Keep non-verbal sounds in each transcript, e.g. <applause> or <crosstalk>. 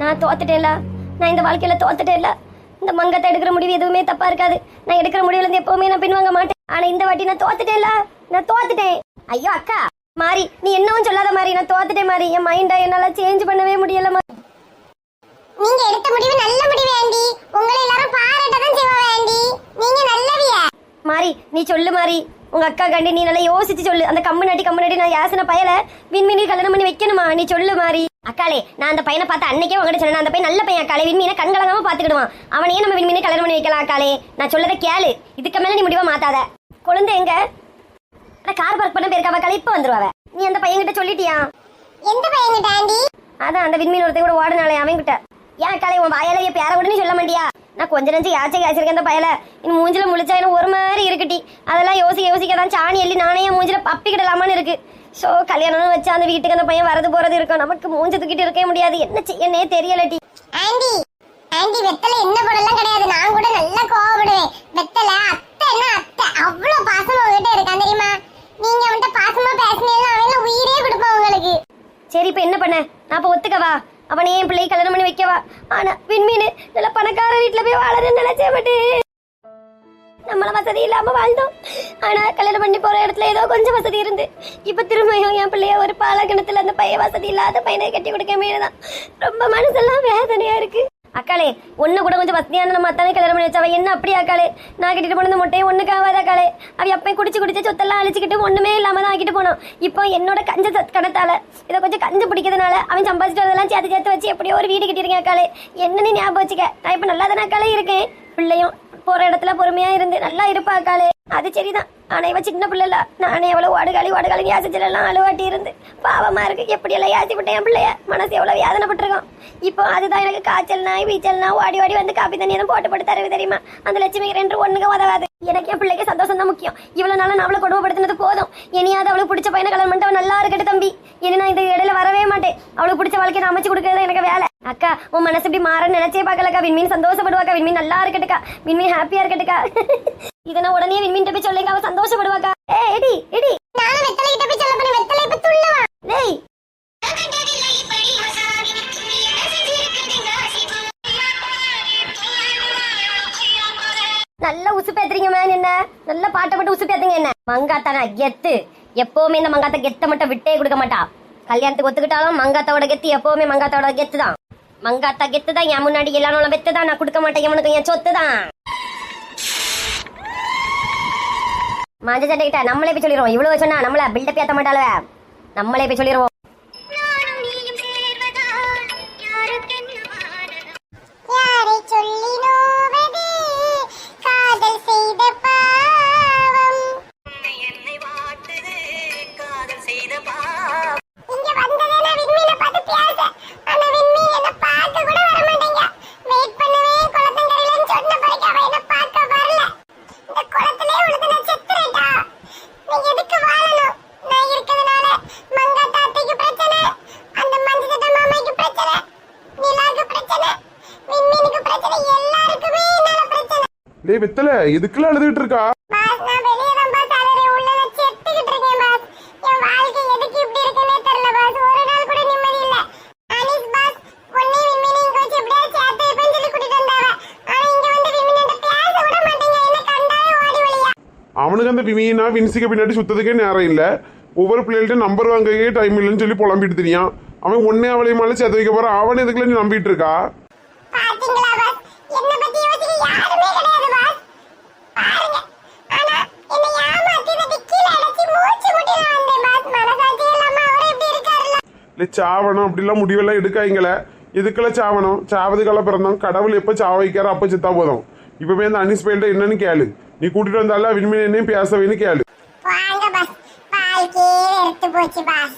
நான் தோத்துட்டேன்ல. நான் இந்த வாழ்க்கையில தோத்துட்டேன்ல. இந்த மங்கத்தை எடுக்கிற முடிவு எதுவுமே தப்பா இருக்காது. நான் எடுக்கிற முடிவுல இருந்து எப்பவுமே நான் பின்வாங்க மாட்டேன். ஆனா இந்த வாட்டி நான் தோத்துட்டேன்ல. நான் தோத்துட்டேன். ஐயோ அக்கா. மாறி நீ என்னவும் சொல்லாத மாதிரி நான் தோத்துட்டேன் மாதிரி என் மைண்டை என்னால சேஞ்ச் பண்ணவே முடியல மாறி. நீங்க எடுத்த முடிவு நல்ல முடிவு ஆண்டி. உங்களை எல்லாரும் பாராட்ட தான் செய்வா ஆண்டி. நீங்க நல்லவிய. மாறி நீ சொல்லு மாறி உங்க அக்கா கண்டி நீ நல்லா யோசிச்சு சொல்லு. அந்த கம்பு நாட்டி கம்பு நாட்டி நான் யாசன பயல. விண்மீனி கல்யாணம் பண்ணி வைக்கணுமா? நீ சொல்லு மாறி அக்காளே நான் அந்த பையனை பார்த்து அன்னைக்கே உங்ககிட்ட சொன்னேன். அந்த பையன் நல்ல பையன் அக்காளே. விண்மீனை கண்கலங்காம பாத்துக்கிடுவான் அவனையே நம்ம விண்மீனை கல்யாணம் பண்ணி வைக்கலாம் அக்காளே. நான் சொல்லதை கேளு. இதுக்கு மேல நீ முடிவா மாத்தாத. குழந்தை எங்க? கார் பார்க் பண்ண போயிருக்காவ அக்காளே. இப்ப வந்துருவாவ. நீ அந்த பையன்கிட்ட சொல்லிட்டியா? எந்த பையன்கிட்ட ஆண்டி? அதான் அந்த விண்மீன் ஒருத்தர் கூட ஓடுனாலே அவன் கிட்ட ஏன் அக்காளே உன் வாயால என் பேர கூட நீ சொல்ல மாட்டியா? நான் கொஞ்ச நெஞ்சு யாச்சை யாச்சிருக்கேன் அந்த பயல. இன் மூஞ்சில முழிச்சா எனக்கு ஒரு மாதிரி இருக்குட்டி. அதெல்லாம் யோசிக்க யோசிக்க தான் சாணி எள்ளி நானே மூஞ்சில பப்பிக்கிடலாமான்னு இருக்கு. ஸோ கல்யாணம்னு வச்சா அந்த வீட்டுக்கு அந்த பையன் வரது போறது இருக்கும். நமக்கு மூஞ்சி தூக்கிட்டு இருக்கவே முடியாது. என்ன செய்யனே தெரியலட்டி ஆண்டி ஆண்டி வெத்தலை என்ன போடலாம் கொஞ்சம் வசதி இருந்து. இப்ப திரும்பியும் என் பிள்ளைய ஒரு பாலகணத்துல அந்த பையன் வசதி இல்லாத பையனை கட்டி கொடுக்க தான் ரொம்ப மனசெல்லாம் வேதனையா இருக்கு. அக்காளே ஒண்ணு கூட கொஞ்சம் வசதியான நம்ம அத்தானே கல்யாணம் பண்ணி வச்சவ? என்ன அப்படி அக்காளே? நான் கட்டிட்டு போன இந்த முட்டையை ஒண்ணுக்கு ஆகாத அக்காளே. அவ அப்பயும் குடிச்சு குடிச்சு சொத்தெல்லாம் அழிச்சுக்கிட்டு ஒண்ணுமே இல்லாம தான் ஆக்கிட்டு போனோம். இப்போ என்னோட கஞ்ச சத் இதை கொஞ்சம் கஞ்சு பிடிக்கிறதுனால அவன் சம்பாதிச்சிட்டு அதெல்லாம் சேர்த்து சேர்த்து வச்சு எப்படியோ ஒரு வீடு கட்டிருக்கேன் அக்காளே. என்னன்னு ஞாபகம் வச்சுக்க? நான் இப்ப நல்லா தானே அக்காளே இருக்கேன். பிள்ளையும் போற இடத்துல பொறுமையா இருந்து நல்லா இருப்பா அக்காளே. அது சரிதான். ஆனா இவன் சின்ன பிள்ளைல. நானே எவ்வளவு வாடுகாலி வாடுகாலி யாசிச்சலாம் அழுவாட்டி இருந்து பாவமா இருக்கு. எப்படி எல்லாம் யாசி விட்டேன் என் பிள்ளைய? மனசு எவ்வளவு வேதனைப்பட்டிருக்கோம். இப்போ அதுதான் எனக்கு காய்ச்சல்னா வீச்சல்னா ஓடி ஓடி வந்து காப்பி தண்ணி எதுவும் போட்டு போட்டு தரவு தெரியுமா? அந்த லட்சுமி ரெண்டு ஒண்ணுக்கு உதவாது. எனக்கு என் பிள்ளைக்கு சந்தோஷம் தான் முக்கியம். இவ்வளவு நாளா நான் அவளை கொடுமைப்படுத்தினது போதும். இனியாவது அவளுக்கு பிடிச்ச பையனை கல்யாணம் பண்ணிட்டு அவன் நல்லா இருக்கட்டும் தம்பி. இனி நான் இந்த இடையில வரவே மாட்டேன். அவளுக்கு பிடிச்ச வாழ்க்கையை நான் அமைச்சு கொடுக்கறது எனக்கு வேலை. அக்கா உன் மனசு இப்படி மாற நினைச்சே பார்க்கலக்கா. விண்மீன் சந்தோஷப்படுவாக்கா. விண்மீன் நல்லா இருக்கட்டுக்கா. விண்மீன் ஹாப்பியா இருக்கட்டுக்கா. <laughs> இதை நான் உடனே விண்மீன் போய் சொல்லுங்க அவ சந்தோஷப்படுவாக்கா. ஏ எடி எடி. நானும் வெத்தலை கிட்ட போய் சொல்ல போறேன். வெத்தலை இப்ப துள்ளவா. டேய். நல்ல உசு பேத்துறீங்க மேன் என்ன? நல்ல பாட்டை போட்டு உசு பேத்துங்க என்ன? மங்காத்தானா கெத்து எப்பவுமே இந்த மங்காத்த கெத்த மட்டும் விட்டே கொடுக்க மாட்டா. கல்யாணத்துக்கு ஒத்துக்கிட்டாலும் மங்காத்தாவோட கெத்து எப்பவுமே மங்காத்தாவோட கெத்து தான் மங்காத்தா கெத்து தான் என் முன்னாடி எல்லாரும் வெத்து தான் நான் கொடுக்க மாட்டேன் எவனுக்கு என் சொத்து தான் மஞ்சள் சட்டை கிட்ட நம்மளே போய் சொல்லிடுவோம். இவ்வளவு சொன்னா நம்மள பில்டப் ஏத்த மாட்டாளவே. நம்மளே போய் சொல்லிடுவோம். மாட்டேங்க. என்ன கண்டாலே ஓடி வழியா. அவனுக்கு அந்த விமீனா வின்சிக்கு பின்னாடி சுத்ததுக்கே நேரம் இல்ல. ஒவ்வொரு பிள்ளைகள்ட்ட நம்பர் வாங்கவே டைம் இல்லைன்னு சொல்லி புலம்பிட்டு தெரியான். அவன் ஒன்னே அவளையுமால சேர்த்து வைக்க போறான் அவன் எதுக்குள்ள நீ நம்பிட்டு இருக்கா சாவணும். அப்படிலாம் முடிவெல்லாம் எடுக்காங்களே எதுக்குள்ள சாவணும்? சாவதுக்கெல்லாம் பிறந்தோம் கடவுள் எப்போ சாவ வைக்காரோ அப்போ செத்தா போதும். இப்பவே அந்த அனிஸ் பையன்ட்ட என்னன்னு கேளு. நீ கூட்டிட்டு வந்தால விண்மீன் என்னையும் பேசவேன்னு கேளு. போச்சு பாஸ்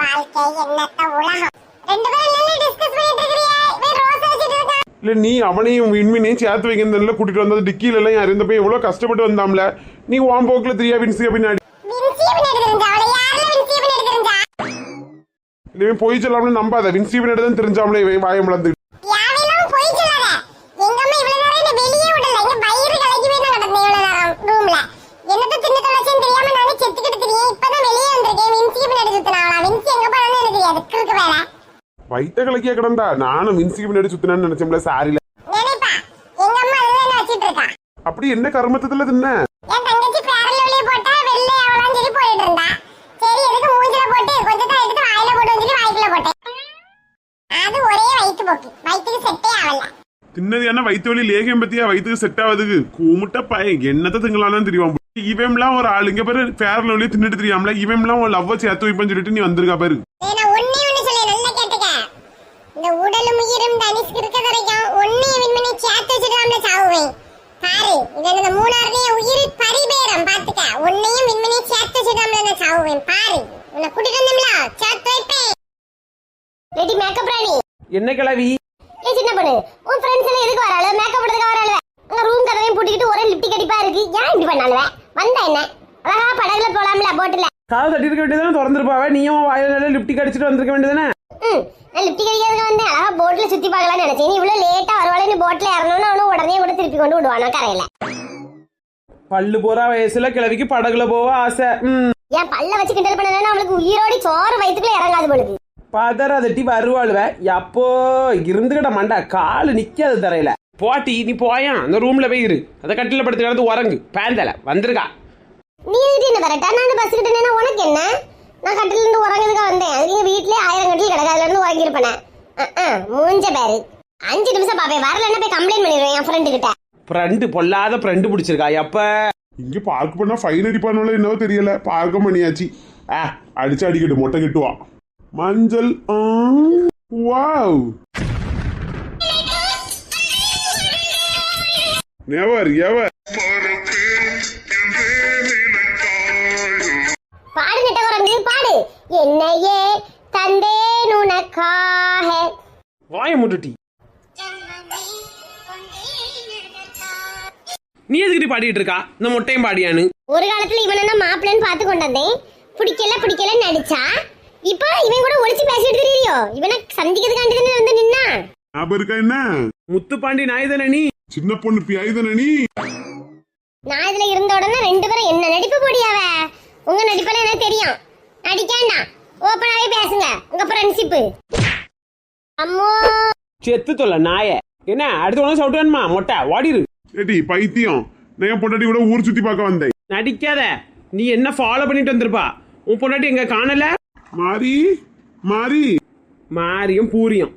வாழ்க்கை என்னத்த உலகம்? ரெண்டு பேரும் நின்னு டிஸ்கஸ் பண்ணிட்டு இருக்கிறியா? இவன் ரோஸ் வச்சிட்டு இருக்கான் இல்லை நீ அவனையும் விண்மீனையும் சேர்த்து வைக்கிறதுல கூட்டிட்டு வந்தது டிக்கில எல்லாம் யார் இருந்த போய் எவ்வளோ கஷ்டப்பட்டு வந்தாம்ல. நீ உன் போக்கில் தெரியா பின்னாடி? வின்சிய பின்னாடி தெரிஞ்சா? அவளை யாருல வின்சிய பின்னாடி தெரிஞ்சா? இல்லை போய் சொல்லாமல நம்பாத. வின்சி பின்னாடி தான் தெரிஞ்சாமலே இவன் வாயம் வளர்ந்து யாவையெல்லாம் போய் சொல்லாத எங்க அம்மா இவ்வளவு நேரம் என்ன வெளியே விடல இங்க வயிறு கலக்கி போய் நான் கிடந்தேன் இவ்வளவு நேரம் ரூம்ல என்னத்த தின்னு தொலைச்சேன்னு தெரியாம நானே செத்துக்கிட்டு தெரியும் இப்பதான் வெளியே வந்திருக்கேன் வின்சிய பின்னாடி சுத்தினாவளா வின்சி எங்க போனான்னு எனக்கு தெரியாது கிறுக்கு வேற வயித்த சட்டை கலக்கியா கிடந்தா நானும் மின்சிக்கு முன்னாடி சுத்தினேன்னு நினைச்சோம்ல சாரில நினைப்பா எங்க அம்மா அதுதான் வச்சிட்டு இருக்கா அப்படி என்ன கருமத்தத்துல தின்ன என் தங்கச்சி பேரல் வெளியே போட்டா வெள்ளை அவளாம் சொல்லி போயிட்டு இருந்தா சரி எதுக்கு மூஞ்சில போட்டு கொஞ்சம் தான் எடுத்து வாயில போட்டு சொல்லி வாய்க்குள்ள போட்டேன் அது ஒரே வயிற்று போக்கு வயிற்றுக்கு செட்டே ஆகல தின்னது என்ன வயிற்று வலி லேகியம் பத்தியா வயிற்றுக்கு செட் ஆகுதுக்கு கூமுட்ட பையன் என்னத்த திங்களான்னு தெரியும் இவன்லாம் ஒரு ஆள் இங்க பேரு பேரல வழியே தின்னுட்டு தெரியாமல இவன்லாம் ஒரு லவ்வ சேர்த்து வைப்பேன்னு சொல்லிட்டு நீ வந்திருக்கா பாரு ஏய், நான் ஒண்ணே ஒண்ணு சொல்லி நல்லா கேட்டுக்க இந்த உடலும் உயிரும் தனிஷ்க்கு இருக்க வரைக்கும் ஒன்னே விண்மணி சேர்த்து வச்சுட்டாம்ல சாவுவேன். பாரு இது இந்த மூணாறுலயே உயிர் பரிபேரம். பாத்துக்க உன்னையும் விண்மணி சேர்த்து வச்சுட்டாம்ல நான் சாவுவேன். பாரு உன்னை கூட்டிட்டு வந்தோம்ல சேர்த்து வைப்பேன். ரெடி மேக்கப் ராணி என்ன கிளவி ஏ சின்ன பொண்ணு உன் ஃப்ரெண்ட்ஸ் எல்லாம் எதுக்கு வராளு? மேக்கப் போடுறதுக்கு வராளு உங்க ரூம் கதவையும் பூட்டிக்கிட்டு ஒரே லிப்டிக் அடிப்பா இருக்கு. ஏன் இப்படி பண்ணாலுவ வந்தா என்ன? அழகா படகுல போலாம்ல போட்டுல காது தட்டி இருக்க வேண்டியதானே திறந்துருப்பாவ? நீயும் வாயில நல்லா லிப்டிக் அடிச்சிட்டு வந்திருக்க வேண்டியதானே ம் நான் லிப்டிக் அடிக்கிறதுக்கு வந்து அழகா போட்ல சுத்தி பார்க்கலாம்னு நினைச்சேன். நீ இவ்வளவு லேட்டா வருவாளு போட்ல இறங்கணும்னு அவனும் உடனே கூட திருப்பி கொண்டு விடுவானோ கரையில. பல்லு போற வயசுல கிளவிக்கு படகுல போக ஆசை. ம். என் பல்ல வச்சு கிண்டல் பண்ணனா அவளுக்கு உயிரோடி சோறு வயித்துக்குள்ள இறங்காது பொழுது. பதற தட்டி வருவாளுவ. எப்போ? இருந்துகிட்ட மண்டா காலு நிக்காது தரையில. போட்டி நீ போயான் அந்த ரூம்ல போய் இரு. அந்த கட்டில படுத்து கிடந்து உறங்கு. பேந்தல. வந்திருக்கா. நீ என்ன வரட்டா நான் பஸ் கிட்ட உனக்கு என்ன? நான் கட்டில இருந்து உறங்குறதுக்கு வந்தேன். அது வீட்லயே ஆயிரம் கட்டில் கிடக்கு அதுல இருந்து உறங்கிருப்பேன் மூஞ்ச பேரு. அஞ்சு நிமிஷம் பாப்பேன். வரலன்னா போய் கம்ப்ளைண்ட் பண்ணிடுவேன் என் ஃப்ரெண்டு கிட்ட. ஃப்ரெண்டு பொல்லாத ஃப்ரெண்டு பிடிச்சிருக்கா எப்ப? இங்க பார்க் பண்ணா ஃபைன் அடிப்பானோல என்னவோ தெரியல. பார்க்க பண்ணியாச்சு. ஆ அடிச்சு அடிக்கட்டு மொட்டை கட்டுவா. மஞ்சள் ஆ, வாவ். நெவர் எவர் என்னையே தந்தேன் உனக்காக. வாய முட்டுட்டி. நீ எதுக்கிட்டு பாடிட்டு இருக்கா? இந்த மொட்டையும் பாடியான்னு. ஒரு காலத்துல இவனை நான் மாப்பிள்ளைன்னு பார்த்து கொண்டு வந்தேன். பிடிக்கல பிடிக்கலன்னு நடிச்சா இப்போ இவன் கூட ஒளிச்சு பேசிட்டு தெரியலையோ இவனை சந்திக்கிறதுக்காண்டி தானே வந்து நின்னா? ஞாபகம் இருக்கா என்ன? முத்துப்பாண்டி நாய் தானே நீ? சின்ன பொண்ணு பியாய் தானே நீ? நான் இதுல இருந்த உடனே ரெண்டு பேரும் என்ன நடிப்பு போடியாவ உங்க நடிப்பெல்லாம் எனக்கு தெரியும் நடிக்காண்டா ஓப்பனாவே பேசுங்க. உங்க ஃப்ரெண்ட்ஷிப்பு அம்மோ. செத்து தொல்ல நாய. என்ன அடுத்த உடனே சவுட்டு வேணுமா? மொட்டை ஓடிரு. ஏடி பைத்தியம். நான் என் பொண்டாட்டி கூட ஊர் சுத்தி பார்க்க வந்தேன். நடிக்காத. நீ என்ன ஃபாலோ பண்ணிட்டு வந்திருப்பா? உன் பொண்டாட்டி எங்க காணல? மாறி மாறி. மாரியும் பூரியும்.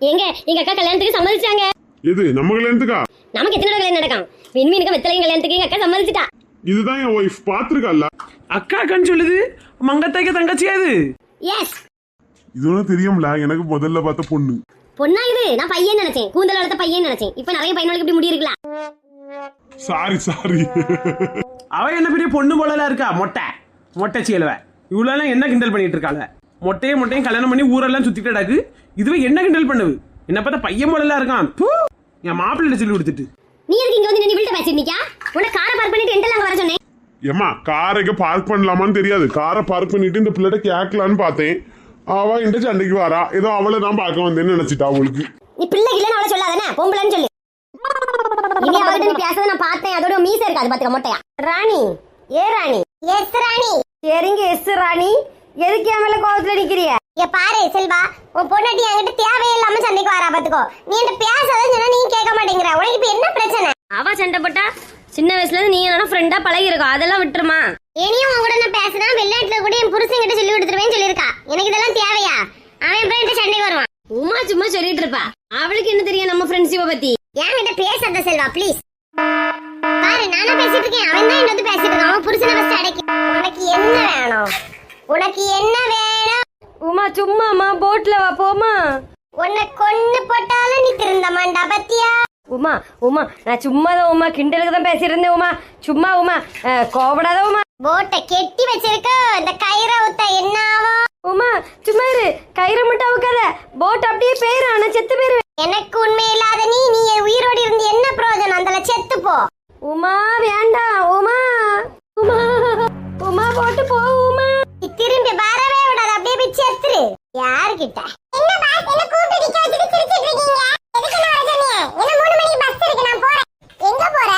எங்க எங்க அக்கா கல்யாணத்துக்கு சம்மதிச்சாங்க? எது நம்ம கல்யாணத்துக்கா? நமக்கு எத்தனை கல்யாணம் நடக்கும்? விண்மீனுக்கு வெத்தலையும் கல்யாணத்துக்கு எங்க அக்கா சம்மதிச்சிட்டா? இதுதான் என் ஒய்ஃப் பாத்துருக்கல்ல அக்கா அக்கான்னு சொல்லுது. மங்கத்தாய்க்க தங்கச்சியா இது? எஸ் இதுவெல்லாம் தெரியும்ல எனக்கு முதல்ல பார்த்த பொண்ணு. பொண்ணா இது? நான் பையன் நினைச்சேன். கூந்தல் வளர்த்த பையன் நினைச்சேன். இப்ப நிறைய பையனுக்கு இப்படி முடி இருக்கலாம் சாரி சாரி அவ என்ன பெரிய பொண்ணு போலலாம் இருக்கா? மொட்டை. மொட்டை சீலவ இவ்வளோ என்ன கிண்டல் பண்ணிட்டு இருக்காங்க மொட்டையும் மொட்டையும் கல்யாணம் பண்ணி ஊரெல்லாம் சுத்திட்டு கிடக்கு. இதுவே என்ன கிண்டல் பண்ணுது? என்ன பார்த்தா பையன் போலலாம் இருக்கான். தூ! என் மாப்பிள்ளை சொல்லி கொடுத்துட்டு. நீ எதுக்கு இங்க வந்து நின்று வீட்டை பேசிட்டு நிக்கா உன்னை காரை பார்க் பண்ணிட்டு அங்க வர சொன்னேன். ஏம்மா காரை பார்க் பண்ணலாமான்னு தெரியாது. காரை பார்க் பண்ணிட்டு இந்த பிள்ளைகிட்ட கேட்கலான்னு பார்த்தேன். அவ இந்த சண்டைக்கு வரா. ஏதோ அவளை நான் பார்க்க வந்தேன்னு நினைச்சிட்டா அவளுக்கு. நீ பிள்ளை இல்லைன்னு அவளை சொல்லாதானே பொம்பளைன்னு சொல்லு. இனி அவகிட்ட நீ பேசுறத நான் பார்த்தேன். அதோட மீச இருக்காது பாத்துக்க மொட்டையா. ராணி ஏ ராணி? எஸ் ராணி. சரிங்க எஸ் ராணி? எதுக்கு என் மேல கோவத்துல நிக்கிறிய? ஏ பாரு செல்வா உன் பொண்டாட்டி என்கிட்ட தேவையில்லாம சண்டைக்கு வரா பாத்துக்கோ. நீ என்கிட்ட பேசாதன்னு சொன்னா நீ கேட்க மாட்டேங்கிற. உனக்கு இப்ப என்ன பிரச்சனை? அவ சண்டை போட்டா சின்ன வயசுல இருந்து நீ என்னோட ஃப்ரெண்டா பழகி இருக்கா அதெல்லாம் விட்டுருமா? இனியும் உன் கூட நான் பேசினா வெளிநாட்டுல கூட என் புருஷன் கிட்ட சொல்லி கொடுத்துருவேன்னு சொல்லியிருக்கா. எனக்கு இதெல்லாம் தேவையா? அவன் எப்ப என்கிட்ட சண்டைக்கு வருவான். உமா சும்மா சொல்லிட்டு இருப்பா. அவளுக்கு என்ன தெரியும் நம்ம ஃப்ரெண்ட்ஷிப்பை பத்தி? என்கிட்ட பேசாத செல்வா ப்ளீஸ் பாரு நானா பேசிட்டு இருக்கேன். அவன் தான் என்னது பேசிட்டு இருக்கான். அவன் புருஷனை ஃபர்ஸ்ட் அடக்கி உனக்கு என்ன வேணும்? உனக்கு என்ன சும்மாமா போட்ல வா போமா உன்னை கொன்னு போட்டாலும் நீ திருந்த பத்தியா? உமா உமா நான் சும்மா தான் உமா கிண்டலுக்கு தான் பேசிட்டு இருந்தேன் உமா. சும்மா உமா கோபடாத உமா. போட்டை கெட்டி வச்சிருக்க இந்த கயிறை ஊத்த என்ன ஆகும் உமா சும்மா இரு. கயிறை மட்டும் அவுக்காத. போட் அப்படியே போயிரும் ஆனா செத்து போயிரு எனக்கு உண்மை இல்லாத நீ நீ உயிரோடு இருந்து என்ன பிரயோஜனம்? அந்த செத்து போ. உமா வேண்டாம் உமா. உமா உமா போட்டு போ உமா. திரும்பி வரவே விடாத போய் செத்துரு யாருக்கிட்ட என்ன பாஸ் என்ன கூப்பிட்டு நிக்க வச்சுட்டு சிரிச்சிட்டு இருக்கீங்க? எதுக்கு நான் வர சொன்னீங்க? என்ன மூணு மணிக்கு பஸ் இருக்கு நான் போறேன். எங்க போற?